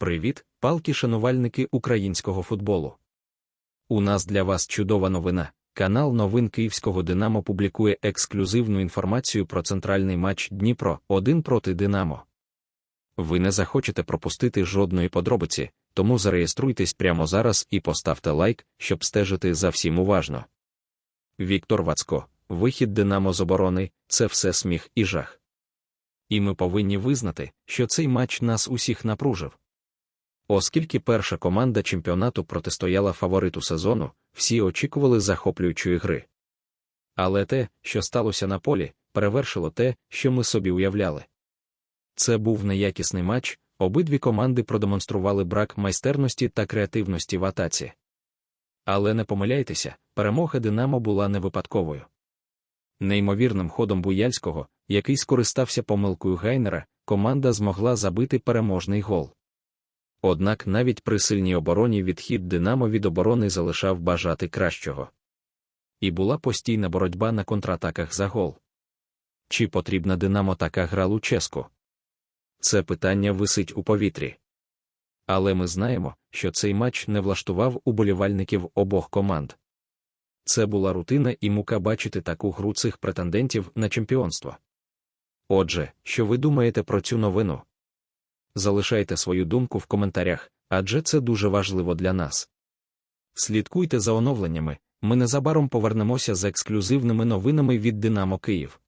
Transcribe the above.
Привіт, палки шанувальники українського футболу. У нас для вас чудова новина. Канал новин Київського Динамо публікує ексклюзивну інформацію про центральний матч Дніпро 1 проти Динамо. Ви не захочете пропустити жодної подробиці, тому зареєструйтесь прямо зараз і поставте лайк, щоб стежити за всім уважно. Віктор Вацко, вихід Динамо з оборони це все сміх і жах. І ми повинні визнати, що цей матч нас усіх напружив. Оскільки перша команда чемпіонату протистояла фавориту сезону, всі очікували захоплюючої гри. Але те, що сталося на полі, перевершило те, що ми собі уявляли. Це був неякісний матч, обидві команди продемонстрували брак майстерності та креативності в атаці. Але не помиляйтеся, перемога Динамо була не випадковою. Неймовірним ходом Буяльського, який скористався помилкою Гайнера, команда змогла забити переможний гол. Однак навіть при сильній обороні відхід Динамо від оборони залишав бажати кращого. І була постійна боротьба на контратаках за гол. Чи потрібна Динамо така гра Луческу? Це питання висить у повітрі. Але ми знаємо, що цей матч не влаштував уболівальників обох команд. Це була рутина і мука бачити таку гру цих претендентів на чемпіонство. Отже, що ви думаєте про цю новину? Залишайте свою думку в коментарях, адже це дуже важливо для нас. Слідкуйте за оновленнями, ми незабаром повернемося з ексклюзивними новинами від Динамо Київ.